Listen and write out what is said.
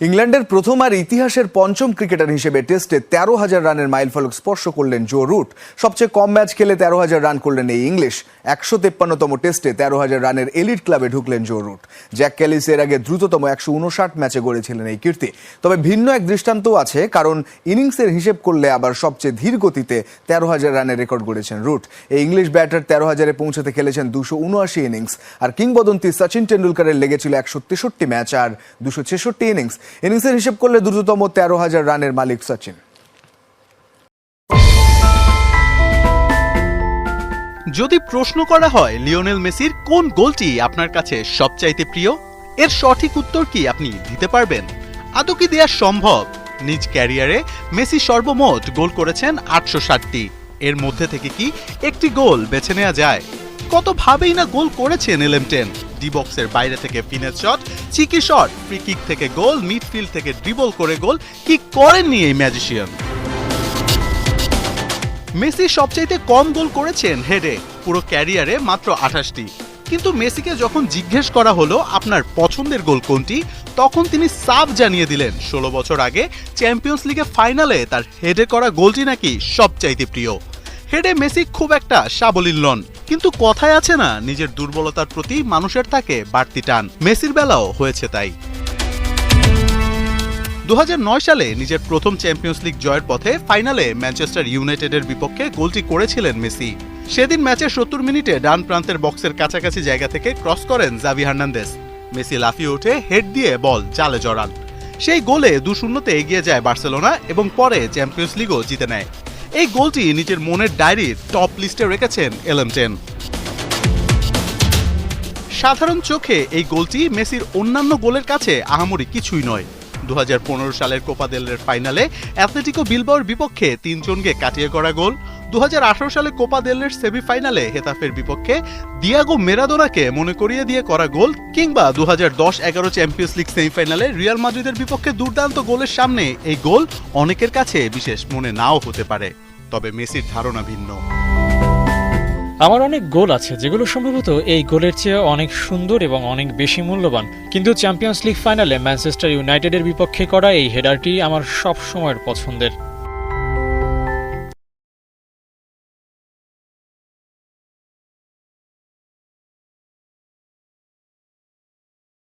ইংল্যান্ডের প্রথম আর ইতিহাসের পঞ্চম ক্রিকেটার হিসেবে টেস্টে তেরো হাজার রানের মাইলফলক স্পর্শ করলেন জো রুট। সবচেয়ে কম ম্যাচ খেলে তেরো হাজার রান করলেন এই ইংলিশ। একশো তেপ্পান্নতম টেস্টে তেরো হাজার রানের এলিট ক্লাবে ঢুকলেন জো রুট। জ্যাক ক্যালিস এর আগে দ্রুততম একশো উনষাট ম্যাচে গড়েছিলেন এই কীর্তি। তবে ভিন্ন এক দৃষ্টান্তও আছে, কারণ ইনিংসের হিসেব করলে আবার সবচেয়ে ধীর গতিতে তেরো হাজার রানের রেকর্ড গড়েছেন রুট। এই ইংলিশ ব্যাটার তেরো হাজারে পৌঁছাতে খেলেছেন দুশো উনআশি ইনিংস। আর কিংবদন্তি সচিন টেন্ডুলকারের লেগেছিল একশো তেষট্টি ম্যাচ আর দুশো ছেষট্টি ইনিংস। ইনিংসের হিসেব করলে দ্রুততম তেরো হাজার রানের মালিক সচিন। যদি প্রশ্ন করা হয় লিওনেল মেসির কোন গোলটি আপনার কাছে সবচাইতে প্রিয়, এর সঠিক উত্তর কি আপনি দিতে পারবেন? আদৌ কি দেওয়া সম্ভব? নিজ ক্যারিয়ারে মেসি সর্বমোট গোল করেছেন আটশো ষাটটি। এর মধ্যে থেকে কি একটি গোল বেছে নেওয়া যায়? কত ভাবেই না গোল করেছেন এলেমটেন? ডি বক্সের বাইরে থেকে finesse shot, cheeky shot free kick থেকে গোল মিডফিল্ড থেকে ড্রিবল করে গোল, কি করেননি এই ম্যাজিশিয়ান মেসি সবচাইতে কম গোল করেছেন হেডে, পুরো ক্যারিয়ারে মাত্র আঠাশটি। কিন্তু মেসিকে যখন জিজ্ঞেস করা হলো আপনার পছন্দের গোল কোনটি, তখন তিনি সাব জানিয়ে দিলেন, ষোলো বছর আগে চ্যাম্পিয়ন্স লিগে ফাইনালে তার হেডে করা গোলটি নাকি সবচাইতে প্রিয়। হেডে মেসি খুব একটা সাবলীল নন, কিন্তু কথায় আছে না, নিজের দুর্বলতার প্রতি মানুষের থাকে বাড়তি টান। মেসির বেলাও হয়েছে তাই। দু হাজার নয় সালে নিজের প্রথম চ্যাম্পিয়ন্স লিগ জয়ের পথে ফাইনালে ম্যানচেস্টার ইউনাইটেডের বিপক্ষে গোলটি করেছিলেন মেসি। সেদিন ম্যাচের সত্তর মিনিটে ডান প্রান্তের বক্সের কাছাকাছি জায়গা থেকে ক্রস করেন জাভি হার্নান্দেস মেসি লাফিয়ে উঠে হেড দিয়ে বল, জালে জড়ান। সেই গোলে দু শূন্যতে এগিয়ে যায় বার্সেলোনা এবং পরে চ্যাম্পিয়ন্স লিগও জিতে নেয়। এই গোলটি নিজের মনের ডায়েরির টপ লিস্টে রেখেছেন এলএম টেন। সাধারণ চোখে এই গোলটি মেসির অন্যান্য গোলের কাছে আহামরি কিছুই নয়। দু সালের কোপা দেলের ফাইনালে অ্যাথলেটিকো বিলবাওর বিপক্ষে তিনজনকে কাটিয়ে করা গোল। দু সালে কোপা দেলের সেমিফাইনালে হেতাফের বিপক্ষে দিয়াগো মেরাদোনাকে মনে করিয়ে দিয়ে করা গোল কিংবা দু হাজার দশ এগারো চ্যাম্পিয়ন্স লিগ সেমিফাইনালে রিয়াল মাদ্রিদের বিপক্ষে দুর্দান্ত গোলের সামনে এই গোল অনেকের কাছে বিশেষ মনে নাও হতে পারে। তবে মেসির ধারণা ভিন্ন। আমার অনেক গোল আছে, যেগুলো সম্ভবত এই গোলের চেয়ে অনেক সুন্দর এবং অনেক বেশি মূল্যবান। কিন্তু চ্যাম্পিয়ন্স লিগ ফাইনালে ম্যানচেস্টার ইউনাইটেডের বিপক্ষে করা এই হেডারটি আমার সব সময়ের পছন্দের।